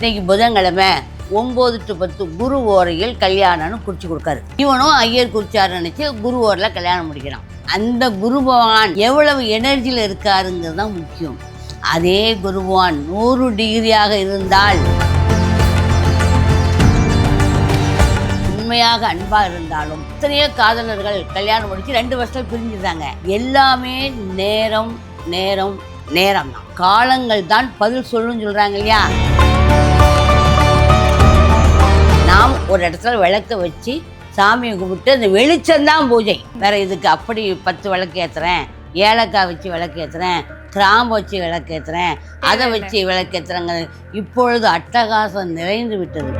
இன்னைக்கு புதன்கிழமை ஒம்பது டு பத்து குரு ஓரையில் கல்யாணம்னு குறிச்சு கொடுக்காரு. இவனும் ஐயர் குறிச்சாரு நினைச்சு குரு ஓரில் கல்யாணம் முடிக்கிறான். அந்த குரு பகவான் எவ்வளவு எனர்ஜியில் இருக்காருங்கிறது தான் முக்கியம். அதே குரு பகவான் நூறு டிகிரியாக இருந்தால் உண்மையாக அன்பா இருந்தாலும் எத்தனையோ காதலர்கள் கல்யாணம் முடிச்சு ரெண்டு வருஷம் பிரிஞ்சுட்டாங்க. எல்லாமே நேரம் நேரம் நேரம் தான். காலங்கள் தான் பதில் சொல்லுன்னு சொல்றாங்க இல்லையா? ஒரு இடத்துல விளக்க வச்சு சாமியை கும்பிட்டு அந்த வெளிச்சம்தான் பூஜை. வேற இதுக்கு அப்படி பத்து விளக்கு ஏத்துறேன். ஏலக்காய் வச்சு விளக்கு ஏத்துறேன். கிராம்பு வச்சு விளக்கு ஏத்துறேன். அதை வச்சு விளக்கு ஏத்துறேங்க இப்பொழுது அட்டகாசம் நிறைந்து விட்டது.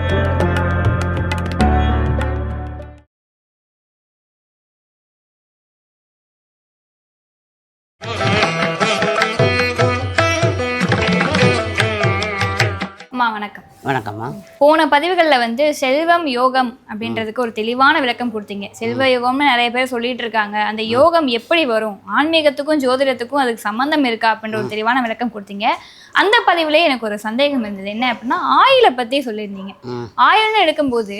வணக்கம். வணக்கம்மா. போன பதிவுகளில் வந்து செல்வம் யோகம் அப்படின்றதுக்கு ஒரு தெளிவான விளக்கம் கொடுத்தீங்க. செல்வ யோகம்னு நிறைய பேர் சொல்லிட்டு இருக்காங்க. அந்த யோகம் எப்படி வரும்? ஆன்மீகத்துக்கும் ஜோதிடத்துக்கும் அதுக்கு சம்பந்தம் இருக்கா அப்படின்ற ஒரு தெளிவான விளக்கம் கொடுத்தீங்க. அந்த பதிவுலேயே எனக்கு ஒரு சந்தேகம் இருந்தது. என்ன அப்படின்னா ஆயிலை பற்றி சொல்லியிருந்தீங்க. ஆயில்னு எடுக்கும்போது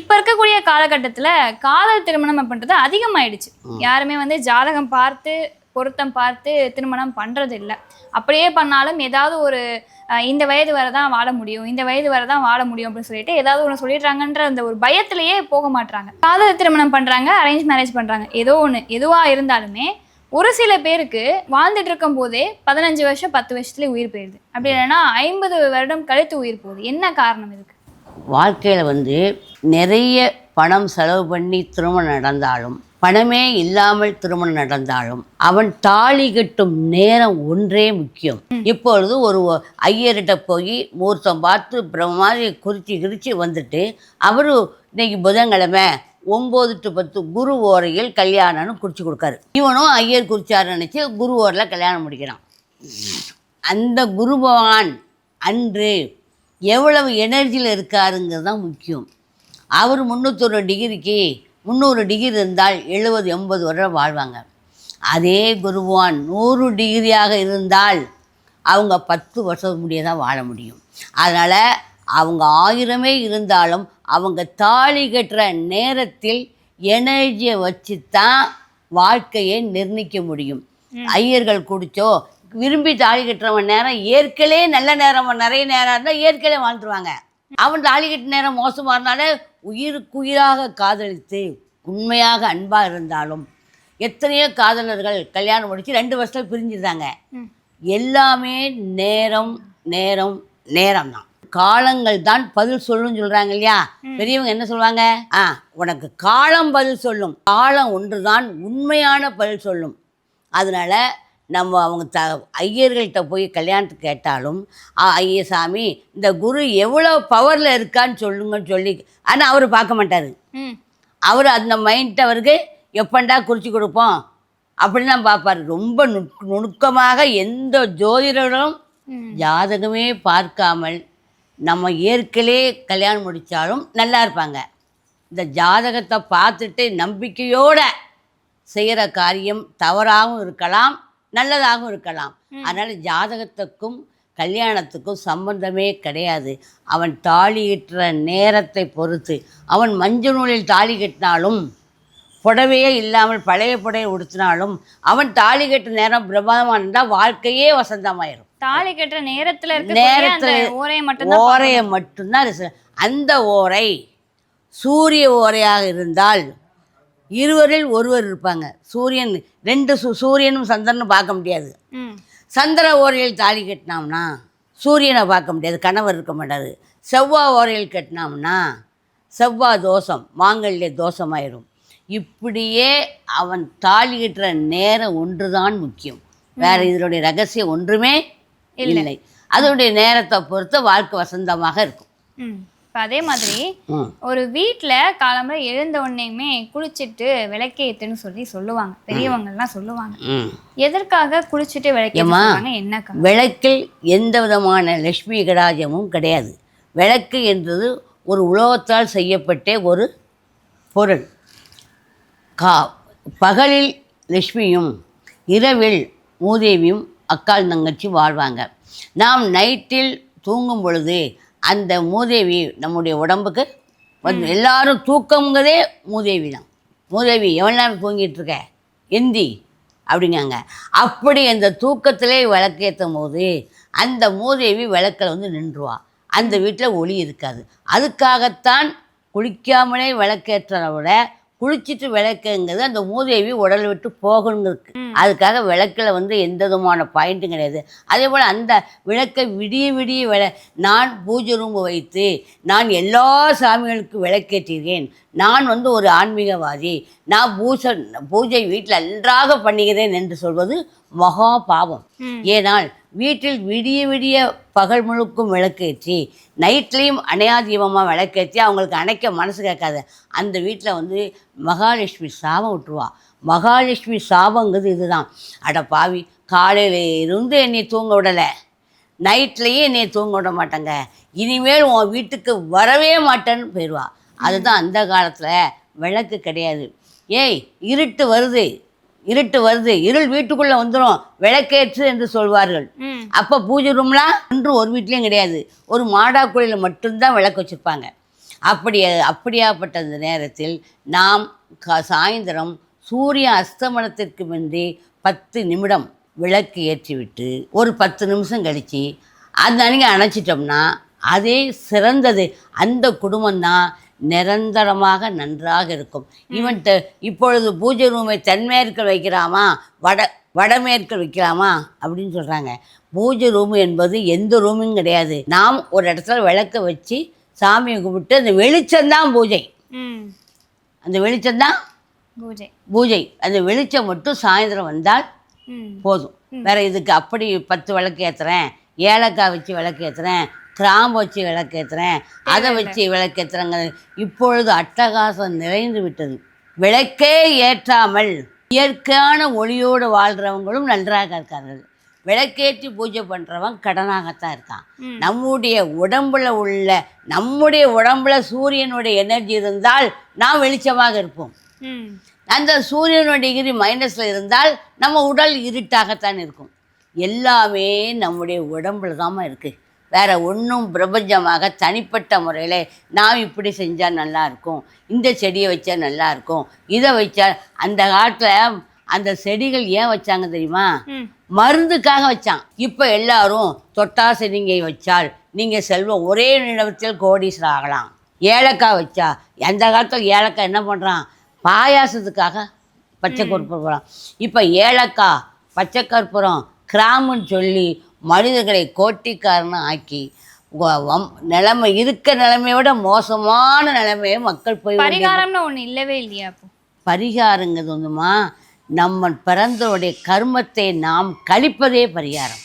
இப்போ இருக்கக்கூடிய காலகட்டத்தில் காதல் திருமணம் அப்படின்றது அதிகமாயிடுச்சு. யாருமே வந்து ஜாதகம் பார்த்து பொருத்தம் பார்த்து திருமணம் பண்ணுறது இல்லை அப்படியே பண்ணாலும் ஏதாவது ஒரு இந்த வயது வரை தான் வாழ முடியும் இந்த வயது வரை தான் வாழ முடியும் அப்படின்னு சொல்லிட்டு ஏதாவது ஒன்று சொல்லிடுறாங்கன்ற அந்த ஒரு பயத்திலேயே போக மாட்றாங்க. காதல் திருமணம் பண்ணுறாங்க அரேஞ்ச் மேரேஜ் பண்ணுறாங்க ஏதோ ஒன்று எதுவாக இருந்தாலுமே ஒரு சில பேருக்கு வாழ்ந்துட்டு இருக்கும் போதே பதினஞ்சு வருஷம் பத்து வருஷத்துலேயே உயிர் போயிடுது. அப்படி இல்லைன்னா ஐம்பது வருடம் கழித்து உயிர் போகுது. என்ன காரணம் இதுக்கு? வாழ்க்கையில் வந்து நிறைய பணம் செலவு பண்ணி திருமணம் நடந்தாலும் பணமே இல்லாமல் திருமணம் நடந்தாலும் அவன் தாலி கட்டும் நேரம் ஒன்றே முக்கியம். இப்பொழுது ஒரு ஐயர்கிட்ட போய் முகூர்த்தம் பார்த்து பிரம்ம மாதிரி குறிச்சி கிரிச்சி வந்துட்டு அவரு இன்னைக்கு புதன்கிழமை ஒம்பது டு பத்து குரு ஓரையில் கல்யாணம்னு குறிச்சு கொடுக்காரு. இவனும் ஐயர் குறிச்சாரு நினச்சி குரு ஓரில் கல்யாணம் முடிக்கிறான். அந்த குரு பகவான் அன்று எவ்வளவு எனர்ஜியில் இருக்காருங்கிறது தான் முக்கியம். அவர் முந்நூற்றொரு டிகிரிக்கு முந்நூறு டிகிரி இருந்தால் எழுபது எண்பது வருடம் வாழ்வாங்க. அதே குரு பகவான் நூறு டிகிரியாக இருந்தால் அவங்க பத்து வருஷம் முடிய தான் வாழ முடியும். அதனால் அவங்க ஆயிரமே இருந்தாலும் அவங்க தாலி கட்டுற நேரத்தில் எனர்ஜியை வச்சு தான் வாழ்க்கையை நிர்ணயிக்க முடியும். ஐயர்கள் குடிச்சோ விரும்பி தாலி கட்டுறவன் நேரம் ஏற்கனவே நல்ல நேரம் நிறைய நேரம் இருந்தால் ஏற்கனவே வாழ்ந்துருவாங்க. அவன் தாலி கட்டின நேரம் மோசமாக இருந்தாலே உயிருக்குயிராக காதலித்து உண்மையாக அன்பாக இருந்தாலும் எத்தனையோ காதலர்கள் கல்யாணம் முடிச்சு ரெண்டு வருஷத்துல பிரிஞ்சிருந்தாங்க. எல்லாமே நேரம் நேரம் நேரம் தான். காலங்கள் தான் பதில் சொல்லுன்னு சொல்றாங்க இல்லையா? பெரியவங்க என்ன சொல்லுவாங்க? ஆ உனக்கு காலம் பதில் சொல்லும். காலம் ஒன்றுதான் உண்மையான பதில் சொல்லும். அதனால நம்ம அவங்க த ஐயர்கள்ட்ட போய் கல்யாணத்துக்கு கேட்டாலும் "ஆ, ஐய சாமி இந்த குரு எவ்வளோ பவரில் இருக்கான்னு சொல்லுங்கன்னு சொல்லி ஆனால் அவர் பார்க்க மாட்டார். அவர் அந்த மைண்ட் அவருக்கு எப்பண்டா குறித்து கொடுப்போம்? அப்படின்னு தான் பார்ப்பார். ரொம்ப நுக் நுணுக்கமாக எந்த ஜோதிடரும். ஜாதகமே பார்க்காமல் நம்ம ஏற்கனவே கல்யாணம் முடித்தாலும் நல்லா இருப்பாங்க. இந்த ஜாதகத்தை பார்த்துட்டு நம்பிக்கையோட செய்கிற காரியம் தவறாகவும் இருக்கலாம். நல்லதாகவும் இருக்கலாம். அதனால் ஜாதகத்துக்கும் கல்யாணத்துக்கும் சம்பந்தமே கிடையாது. அவன் தாலியிட்டுற நேரத்தை பொறுத்து. அவன் மஞ்சள் நூலில் தாலி கட்டினாலும் புடவையே இல்லாமல் பழைய புடவை உடுத்தினாலும் அவன் தாலி கட்டுற நேரம் பிரமாதமாக இருந்தால் வாழ்க்கையே வசந்தமாயிரும். தாலி கட்டுற நேரத்துல இருக்க நேரத்துல ஓரையை மட்டும் ஓரையை மட்டும்தான் அந்த ஓரை சூரிய ஓரையாக இருந்தால் இருவரில் ஒருவர் இருப்பாங்க. சூரியன் ரெண்டு சூ சூரியனும் சந்திரனும் பார்க்க முடியாது. சந்திர ஓரையில் தாலி கட்டினோம்னா சூரியனை பார்க்க முடியாது. கணவர் இருக்க மாட்டார். செவ்வாய் ஓரையில் கட்டினோம்னா செவ்வாய் தோஷம் மாங்கல்ய தோஷமாயிரும். இப்படியே அவன் தாலி கட்டுற நேரம் ஒன்றுதான் முக்கியம். வேற இதனுடைய ரகசியம் ஒன்றுமே இல்லை. அதனுடைய நேரத்தை பொறுத்து வாழ்க்கை வசந்தமாக இருக்கும். இப்போ அதே மாதிரி ஒரு வீட்ல காலம்பரை எழுந்த உடனேயுமே குளிச்சுட்டு விளக்கேத்துன்னு சொல்லி சொல்லுவாங்க. பெரியவங்கலாம் சொல்லுவாங்க. எதற்காக குளிச்சுட்டு? சொல்லுவாங்க? என்ன? விளக்கில் எந்த விதமான லட்சுமி கடாஜமும் கிடையாது. விளக்கு என்றது ஒரு உலோகத்தால் செய்யப்பட்ட ஒரு பொருள். கா பகலில் லட்சுமியும் இரவில் மூதேவியும் அக்கால் தங்கச்சி வாழ்வாங்க. நாம் நைட்டில் தூங்கும் பொழுது அந்த மூதேவி நம்முடைய உடம்புக்கு வந்து எல்லாரும் தூக்கங்கிறதே மூதேவி தான். மூதேவி எவ்வளோ தூங்கிட்டு இருக்க? எந்தி அப்படிங்காங்க அப்படி அந்த தூக்கத்திலே விளக்கேற்றும் போது அந்த மூதேவி விளக்கில் வந்து நின்றுவா. அந்த வீட்டில் ஒளி இருக்காது. அதுக்காகத்தான் குளிக்காமலே விளக்கேற்றதை விட குளிச்சுட்டு விளக்குங்கிறது அந்த மூதேவி உடல் விட்டு போகணுங்கிறது அதுக்காக விளக்கில் வந்து எந்த விதமான பாயிண்ட்டும் கிடையாது. அதே போல் அந்த விளக்கை விடிய விடிய விள நான் பூஜை ரூம் வைத்து நான் எல்லா சாமிகளுக்கும் விளக்கேற்றுகிறேன். நான் வந்து ஒரு ஆன்மீகவாதி. நான் பூசை பூஜை வீட்டில் நன்றாக பண்ணுகிறேன் என்று சொல்வது மகா பாவம். ஏனால் வீட்டில் விடிய விடிய பகல் முழுக்கும் விளக்கேற்றி நைட்லேயும் அணையாதீபமாக விளக்கேற்றி அவங்களுக்கு அணைக்க மனசு கேட்காது அந்த வீட்டில் வந்து மகாலட்சுமி சாபம் விட்டுருவா. மகாலட்சுமி சாபங்கிறது இதுதான். அட பாவி காலையில இருந்து என்னை தூங்க விடலை. நைட்லேயே என்னை தூங்க விட மாட்டாங்க. இனிமேல் உன் வீட்டுக்கு வரவே மாட்டேன்னு போயிடுவா. அதுதான் அந்த காலத்தில் விளக்கு கிடையாது. ஏய் இருட்டு வருது இருட்டு வருது இருள் வீட்டுக்குள்ளே வந்துடும் விளக்கேற்று என்று சொல்வார்கள். அப்போ பூஜை ரூம்லாம் ஒன்று ஒரு வீட்லேயும் கிடையாது. ஒரு மாடாக்குழியில் மட்டும்தான் விளக்கு வச்சுருப்பாங்க. அப்படி அப்படியாப்பட்ட அந்த நேரத்தில் நாம் க சாயந்தரம் சூரிய அஸ்தமனத்திற்கு முந்தி பத்து நிமிடம் விளக்கு ஏற்றிவிட்டு ஒரு பத்து நிமிஷம் கழித்து அந்த அன்னைக்கு அணைச்சிட்டோம்னா அதே சிறந்தது. அந்த குடும்பம்தான் நிரந்தரமாக நன்றாக இருக்கும். இவன்ட்டு இப்பொழுது பூஜை ரூமை தென்மேற்கில் வைக்கலாமா வட வடமேற்கில் வைக்கலாமா? அப்படின்னு சொல்கிறாங்க பூஜை ரூம் என்பது எந்த ரூமும் கிடையாது. நாம் ஒரு இடத்துல விளக்க வச்சு சாமியை கும்பிட்டு அந்த வெளிச்சம்தான் பூஜை. அந்த வெளிச்சம்தான் பூஜை. பூஜை. அந்த வெளிச்சம் மட்டும் சாயந்தரம் வந்தால் போதும். வேற இதுக்கு அப்படி பத்து விளக்கு ஏற்றுறேன் ஏலக்காய் வச்சு விளக்கு ஏற்றுறேன் கிராம்பு வச்சு விளக்கு ஏற்றுறேன் அதை வச்சு விளக்கு ஏற்றுறேங்க இப்பொழுது அட்டகாசம் நிறைந்து விட்டது. விளக்கே ஏற்றாமல் இயற்கையான ஒளியோடு வாழ்கிறவங்களும் நன்றாக இருக்கார்கள். விளக்கேற்றி பூஜை பண்ணுறவன் கடனாகத்தான் இருக்கான். நம்முடைய உடம்புல உள்ள நம்முடைய உடம்புல சூரியனுடைய எனர்ஜி இருந்தால் நாம் வெளிச்சமாக இருப்போம். அந்த சூரியனுடைய டிகிரி மைனஸில் இருந்தால் நம்ம உடல் இருட்டாகத்தான் இருக்கும். எல்லாமே நம்முடைய உடம்புல தாம்மா இருக்குது வேற ஒன்றும் பிரபஞ்சமாக தனிப்பட்ட முறையில் நான் இப்படி செஞ்சால் நல்லா இருக்கும். இந்த செடியை வச்சா நல்லா இருக்கும். இதை வச்சா அந்த காலத்தில் அந்த செடிகள் ஏன் வச்சாங்க தெரியுமா? மருந்துக்காக வச்சான். இப்போ எல்லாரும் தொட்டாசை நீங்கள் வச்சால் நீங்கள் செல்வம் ஒரே நிமிடத்தில் கோடீஸ்வரர் ஆகலாம். ஏலக்காய் வச்சா அந்த காலத்தில் ஏலக்காய் என்ன பண்ணுறான் பாயாசத்துக்காக பச்சை கற்பூரம் இப்போ ஏலக்காய் பச்சை கற்பூரம் கிராமுன்னு சொல்லி மனிதர்களை கோட்டிக்காரன்னு ஆக்கி நிலைமை இருக்க நிலைமையை விட மோசமான நிலைமையை மக்கள் போய் பரிகாரம்னு ஒண்ணு இல்லவே இல்லையா பரிகாரங்கிறது வந்துமா நம்ம பிறந்தோடைய கர்மத்தை நாம் கழிப்பதே பரிகாரம்.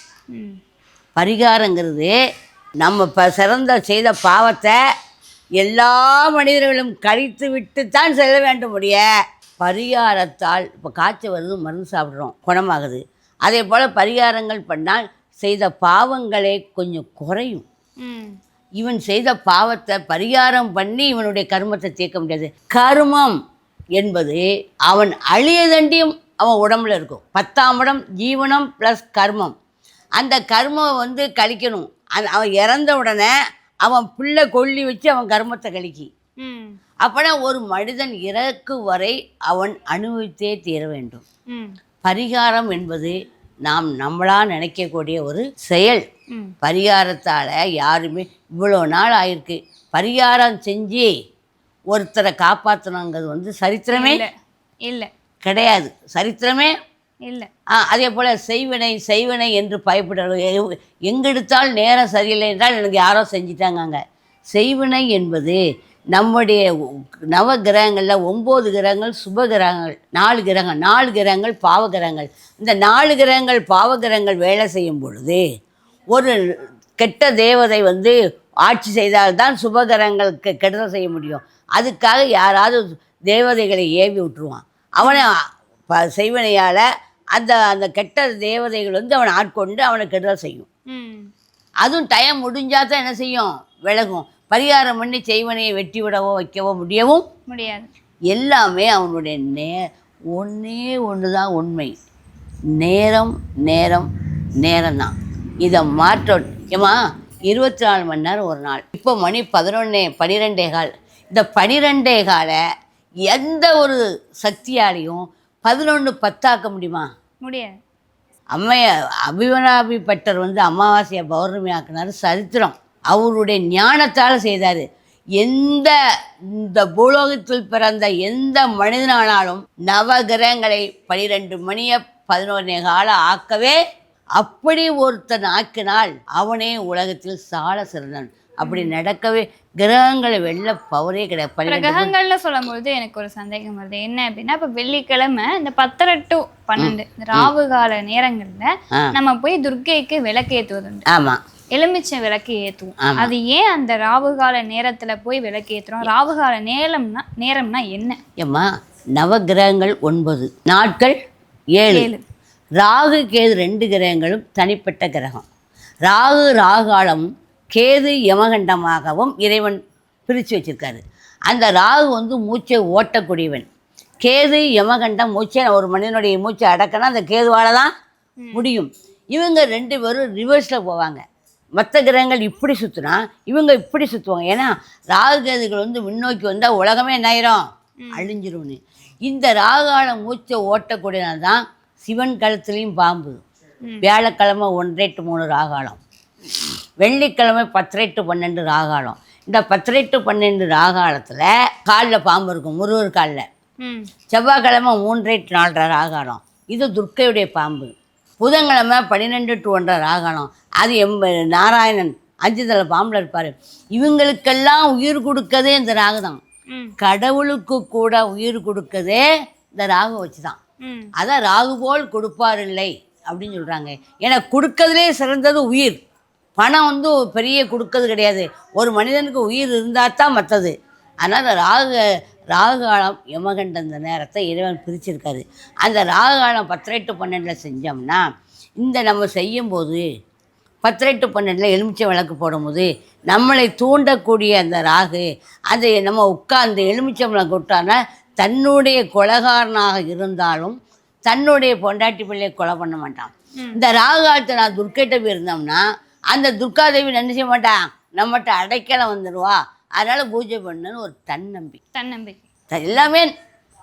பரிகாரங்கிறது நம்ம ப சிறந்த செய்த பாவத்தை எல்லா மனிதர்களும் கழித்து விட்டு தான் செல்ல வேண்டும் முடிய பரிகாரத்தால் இப்போ காய்ச்சல் வருது மருந்து சாப்பிட்றோம் குணமாகுது. அதே போல் பரிகாரங்கள் பண்ணால் செய்த பாவங்களே கொஞ்சம் குறையும். இவன் செய்த பாவத்தை பரிகாரம் பண்ணி இவனுடைய கர்மத்தை தீர்க்க முடியாது. கர்மம் என்பது அவன் அழியதண்டியும் அவன் உடம்புல இருக்கும். பத்தாம் இடம் ஜீவனம் ப்ளஸ் கர்மம். அந்த கர்மம் வந்து கழிக்கணும். அந்த அவன் இறந்த உடனே அவன் பிள்ளை கொல்லி வச்சு அவன் கர்மத்தை கழிக்கி. அப்போனா ஒரு மனிதன் இறக்கு வரை அவன் அனுபவித்தே தீர வேண்டும். பரிகாரம் என்பது நாம் நம்மளா நினைக்கக்கூடிய ஒரு செயல். பரிகாரத்தால் யாருமே இவ்வளோ நாள் ஆயிருக்கு. பரிகாரம் செஞ்சு ஒருத்தரை காப்பாற்றணுங்கிறது வந்து சரித்திரமே இல்ல. கிடையாது. சரித்திரமே இல்ல. ஆ, அதே போல் செய்வினை செய்வினை என்று பயப்படுறது எங்கெடுத்தால் நேரம் சரியில்லை என்றால் எனக்கு யாரோ செஞ்சிட்டாங்கங்க. செய்வினை என்பது நம்முடைய நவ கிரகங்களில் ஒம்பது கிரகங்கள் சுப கிரகங்கள் நாலு கிரகங்கள் நாலு கிரகங்கள் பாவ கிரகங்கள். இந்த நாலு கிரகங்கள் பாவ கிரகங்கள் வேலை செய்யும் பொழுது ஒரு கெட்ட தேவதை வந்து ஆட்சி செய்தால்தான் சுபகிரகங்களுக்கு கெடுதல் செய்ய முடியும். அதுக்காக யாராவது தேவதைகளை ஏவி விட்டுருவான். அவனை ப செய்வனையால் அந்த அந்த கெட்ட தேவதைகள் வந்து அவனை ஆட்கொண்டு அவனை கெடுதல் செய்யும். அதுவும் டைம் முடிஞ்சால் தான் என்ன செய்யும்? விலகும். பரிகாரம் பண்ணி செய்வனையை வெட்டி விடவோ வைக்கவோ முடியவும் முடியாது. எல்லாமே அவனுடைய நே ஒன்றே ஒன்று தான் உண்மை. நேரம் நேரம் நேரம் தான் இதை மாற்ற ஏமா இருபத்தி நாலு மணி நேரம் ஒரு நாள். இப்போ மணி பதினொன்னே பனிரெண்டே கால். இந்த பனிரெண்டே காலை எந்த ஒரு சக்தியாலையும் பதினொன்று பத்தாக்க முடியுமா? முடியாது. அம்மைய அபிமனாபி பட்டர் வந்து அமாவாசையை பௌர்ணமி ஆக்கினார் சரித்திரம். அவருடைய ஞானத்தால் செய்தார். எந்த இந்த பூலோகத்தில் பிறந்த எந்த மனிதனானாலும் நவகிரகங்களை பனிரெண்டு மணியை பதினோரு காலம் ஆக்கவே அப்படி ஒருத்தன் ஆக்கினால் அவனே உலகத்தில் சால சிறந்தவன். அப்படி நடக்கவே கிரகங்களை வெல்ல பவரே கிடையாது. கிரகங்கள்ல சொல்லும்போது எனக்கு ஒரு சந்தேகம் வருது. என்ன அப்படின்னா இப்ப வெள்ளிக்கிழமை இந்த பத்தரை டு பன்னெண்டு இந்த ராவு கால நேரங்கள்ல. நம்ம போய் துர்க்கைக்கு விளக்கு ஏத்துவது உண்டு ஆமாம் எலுமிச்சை விளக்கு ஆமா. அது ஏன் அந்த ராவு கால நேரத்துல போய் விளக்கு ஏத்துறோம்? ராவு கால நேரம்னா நேரம்னா என்ன? ஏம்மா நவகிரகங்கள் ஒன்பது நாட்கள் ஏழு. ஏழு. ராகு கேது ரெண்டு கிரகங்களும் தனிப்பட்ட கிரகம். ராகு ராகாலம் கேது யமகண்டமாகவும் இறைவன் பிரித்து வச்சிருக்காரு. அந்த ராகு வந்து மூச்சை ஓட்டக்கூடியவன். கேது யமகண்டம் மூச்சை ஒரு மனிதனுடைய மூச்சை அடக்கினா அந்த கேதுவால தான் முடியும். இவங்க ரெண்டு பேரும் ரிவர்ஸில் போவாங்க. மற்ற கிரகங்கள் இப்படி சுற்றினா இவங்க இப்படி சுற்றுவாங்க ஏன்னா ராகு கேதுகள் வந்து முன்னோக்கி வந்தால் உலகமே ஆயிரும்? அழிஞ்சிரும்னு. இந்த ராகால மூச்சை ஓட்டக்கூடியனால தான் சிவன் கழுத்துலேயும் பாம்பு. வியாழக்கிழமை ஒன்றரை டு மூணு ராகாலம். வெள்ளிக்கிழமை பத்தரை டு பன்னெண்டு ராகாலம். இந்த பத்தரை டு பன்னெண்டு ராகாலத்தில் காலில் பாம்பு இருக்கும் முருகர் காலில். செவ்வாய்க்கிழமை மூன்றரை டு நாலரை ராகாலம். இது துர்க்கையுடைய பாம்பு. புதன்கிழமை பன்னிரெண்டு டு ஒன்றரை ராகாலம் அது எம் நாராயணன் அஞ்சு தலை பாம்பில் இருப்பார். இவங்களுக்கெல்லாம் உயிர் கொடுக்கதே இந்த ராகு தான் கடவுளுக்கு கூட உயிர் கொடுக்கதே இந்த ராகு வச்சு தான் அதான் ராகு போல் கொடுப்பார் இல்லை அப்படின்னு சொல்கிறாங்க ஏன்னா கொடுக்கறதுலே சிறந்தது உயிர். பணம் வந்து பெரிய கொடுக்கறது கிடையாது. ஒரு மனிதனுக்கு உயிர் இருந்தால் தான் மற்றது அதனால் ராகு ராகு காலம் யமகண்ட இந்த நேரத்தை இறைவன் பிரிச்சிருக்காரு. அந்த ராகு காலம் பத்தரை டு பன்னெண்டில் செஞ்சோம்னா இந்த நம்ம செய்யும்போது பத்தரை டு பன்னெண்டில் எலுமிச்சை விளக்கு போடும்போது நம்மளை தூண்டக்கூடிய அந்த ராகு அந்த நம்ம உட்கார்ந்து எலுமிச்சை விளக்கு விட்டானா தன்னுடைய கொலகாரனாக இருந்தாலும் தன்னுடைய பொண்டாட்டி பிள்ளையை கொலை பண்ண மாட்டான். இந்த ராகு காலத்தை நான் துர்க்கைட்ட போயிருந்தோம்னா அந்த துர்காதேவி என்ன செய்ய மாட்டான்? நம்மகிட்ட அடைக்கலம் வந்துடுவா அதனால் பூஜை பண்ணுன்னு ஒரு தன்னம்பி தன்னம்பிக்கை. த- எல்லாமே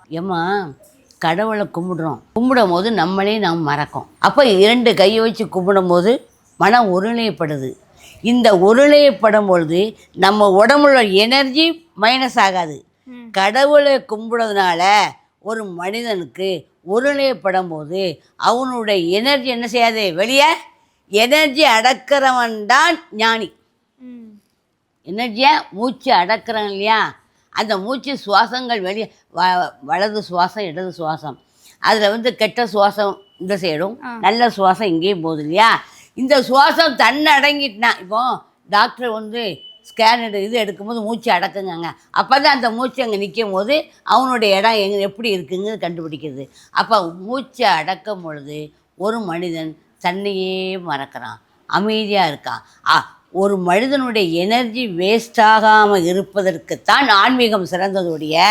ஏம்மா கடவுளை கும்பிடுறோம். கும்பிடும் போது நம்மளே நாம் மறக்கோம். அப்போ இரண்டு கையை வச்சு கும்பிடும் போது மனம் ஒருநிலைப்படுது. இந்த ஒருநிலைப்படும் பொழுது நம்ம உடம்புல எனர்ஜி மைனஸ் ஆகாது. கடவுளை கும்பிடுறதுனால ஒரு மனிதனுக்கு ஒருநிலைப்படும் போது அவனுடைய எனர்ஜி என்ன செய்யாது? வெளியே? எனர்ஜி அடக்கிறவன் தான் ஞானி. எனர்ஜியா மூச்சு அடக்குறோம் இல்லையா? அந்த மூச்சு சுவாசங்கள் வெளியே வ வலது சுவாசம் இடது சுவாசம். அதில் வந்து கெட்ட சுவாசம் இந்த சைடும் நல்ல சுவாசம் இங்கேயும் போகுது இல்லையா? இந்த சுவாசம் தன்னை அடங்கிட்டுனா இப்போ டாக்டர் வந்து ஸ்கேன் எடு இது எடுக்கும்போது மூச்சு அடக்குங்க அப்போ தான் அந்த மூச்சு அங்கே நிற்கும் போது அவனுடைய இடம் எங்க எப்படி இருக்குங்கிறது கண்டுபிடிக்கிறது. அப்போ மூச்சை அடக்கும் பொழுது ஒரு மனிதன் தன்னையே மறக்கிறான். அமைதியாக இருக்கான். ஆ ஒரு மனிதனுடைய எனர்ஜி வேஸ்ட் ஆகாமல் இருப்பதற்குத்தான் ஆன்மீகம் சிறந்ததுடைய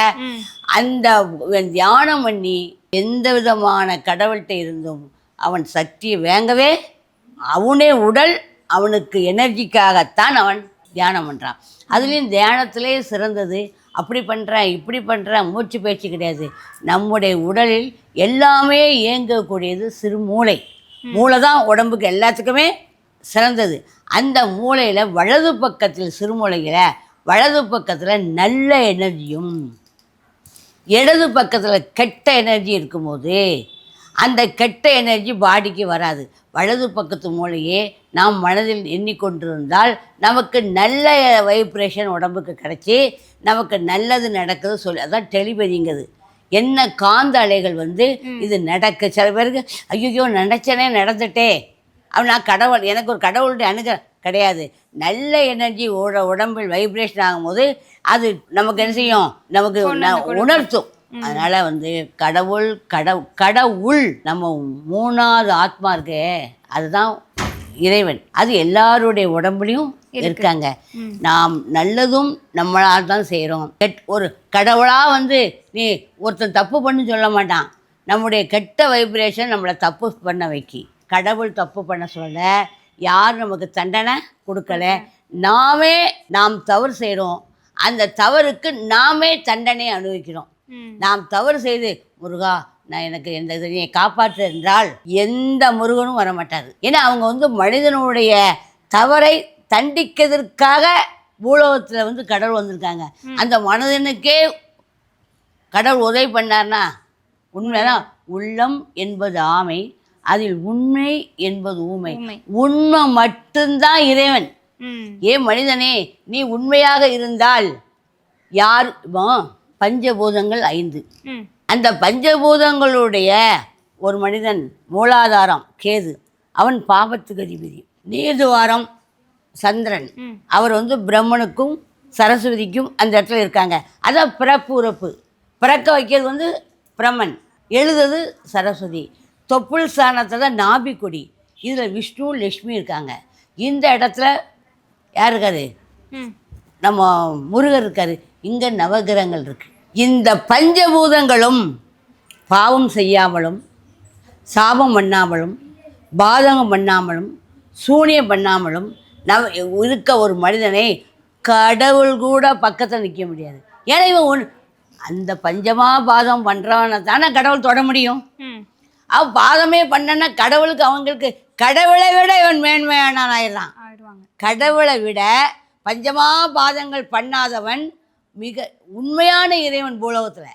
அந்த தியானம் பண்ணி எந்த விதமான கடவுள்கிட்ட இருந்தும் அவன் சக்தியை வேங்கவே அவனே உடல் அவனுக்கு எனர்ஜிக்காகத்தான் அவன் தியானம் பண்ணுறான் அதுலேயும் தியானத்திலே சிறந்தது. அப்படி பண்ணுறேன் இப்படி பண்ணுறேன் மூச்சு பயிற்சி கிடையாது. நம்முடைய உடலில் எல்லாமே இயங்கக்கூடியது சிறு மூளை. மூளை தான் உடம்புக்கு எல்லாத்துக்குமே சிறந்தது. அந்த மூளையில் வலது பக்கத்தில் சிறுமூளையில் வலது பக்கத்தில் நல்ல எனர்ஜியும் இடது பக்கத்தில் கெட்ட எனர்ஜி இருக்கும்போது அந்த கெட்ட எனர்ஜி பாடிக்கு வராது. வலது பக்கத்து மூலையே நாம் மனதில் எண்ணிக்கொண்டிருந்தால் நமக்கு நல்ல வைப்ரேஷன் உடம்புக்கு கிடச்சி நமக்கு நல்லது நடக்குது சொல்லி அதான் டெலிபதிங்கிறது. என்ன காந்த அலைகள் வந்து இது நடக்க. சில பேருக்கு ஐயோ நினச்சனே நடந்துட்டே. அவன் நான் கடவுள் எனக்கு ஒரு கடவுளுடைய அணுக கிடையாது. நல்ல எனர்ஜி உட உடம்பில் வைப்ரேஷன் ஆகும்போது அது நமக்கு என்ன செய்யும்? நமக்கு உணர்த்தும். அதனால் வந்து கடவுள் கடவு கடவுள் நம்ம மூணாவது ஆத்மா இருக்கே அதுதான் இறைவன். அது எல்லாருடைய உடம்புலையும் இருக்காங்க. நாம் நல்லதும் நம்மளால் தான் செய்கிறோம் கெட் ஒரு கடவுளாக வந்து நீ ஒருத்தன் தப்பு பண்ணு சொல்ல மாட்டான். நம்முடைய கெட்ட வைப்ரேஷன் நம்மளை தப்பு பண்ண வைக்கி. கடவுள் தப்பு பண்ண சொல்ல யார் நமக்கு தண்டனை கொடுக்கல. நாமே நாம் தவறு செய்கிறோம் அந்த தவறுக்கு நாமே தண்டனை அனுபவிக்கிறோம். நாம் தவறு செய்து முருகா நான் எனக்கு எந்த இதை காப்பாற்று என்றால் எந்த முருகனும் வர மாட்டார் ஏன்னா அவங்க வந்து மனிதனுடைய தவறை தண்டிக்கிறதுக்காக பூலோகத்தில் வந்து கடவுள் வந்திருக்காங்க. அந்த மனிதனுக்கே கடவுள் உதவி பண்ணார்னா உண்மைதான் உள்ளம் என்பது ஆமை அதில் உண்மை என்பது ஊமை. உண்மை. மட்டும்தான் இறைவன். ஏன் மனிதனே நீ உண்மையாக இருந்தால் யார் பஞ்சபூதங்கள் ஐந்து. அந்த பஞ்சபூதங்களுடைய ஒரு மனிதன் மூலாதாரம் கேது. அவன் பாபத்துக்கு அதிபதி. நீர்துவாரம் சந்திரன். அவர் வந்து பிரம்மனுக்கும் சரஸ்வதிக்கும் அந்த இடத்துல இருக்காங்க. அதான் பிறப்பு உறப்பு. பிறக்க வைக்கிறது வந்து பிரம்மன். எழுதுறது சரஸ்வதி. தொப்புள் ஸ்தானத்தில் தான் நாபி கொடி. இதில் விஷ்ணு லக்ஷ்மி இருக்காங்க. இந்த இடத்துல யார் இருக்காரு? நம்ம முருகர் இருக்காரு. இங்கே நவகிரகங்கள் இருக்கு. இந்த பஞ்சபூதங்களும் பாவம் செய்யாமலும் சாபம் பண்ணாமலும் பாதகம் பண்ணாமலும் சூனியம் பண்ணாமலும் நவ இருக்க ஒரு மனிதனை கடவுள் கூட பக்கத்தில் நிற்க முடியாது. ஏன்னா இவன் ஒன்று அந்த பஞ்சமா பாதம் பண்ணுறவனை தானே கடவுள் தொட முடியும். அவ பாதமே பண்ணனா கடவுளுக்கு அவங்களுக்கு கடவுளை விட இவன் ஆயிடலாம் ஆயிடுவாங்க. கடவுளை விட பஞ்சமா பாதங்கள் பண்ணாதவன் மிக உண்மையான இறைவன் பூலோகத்தில்.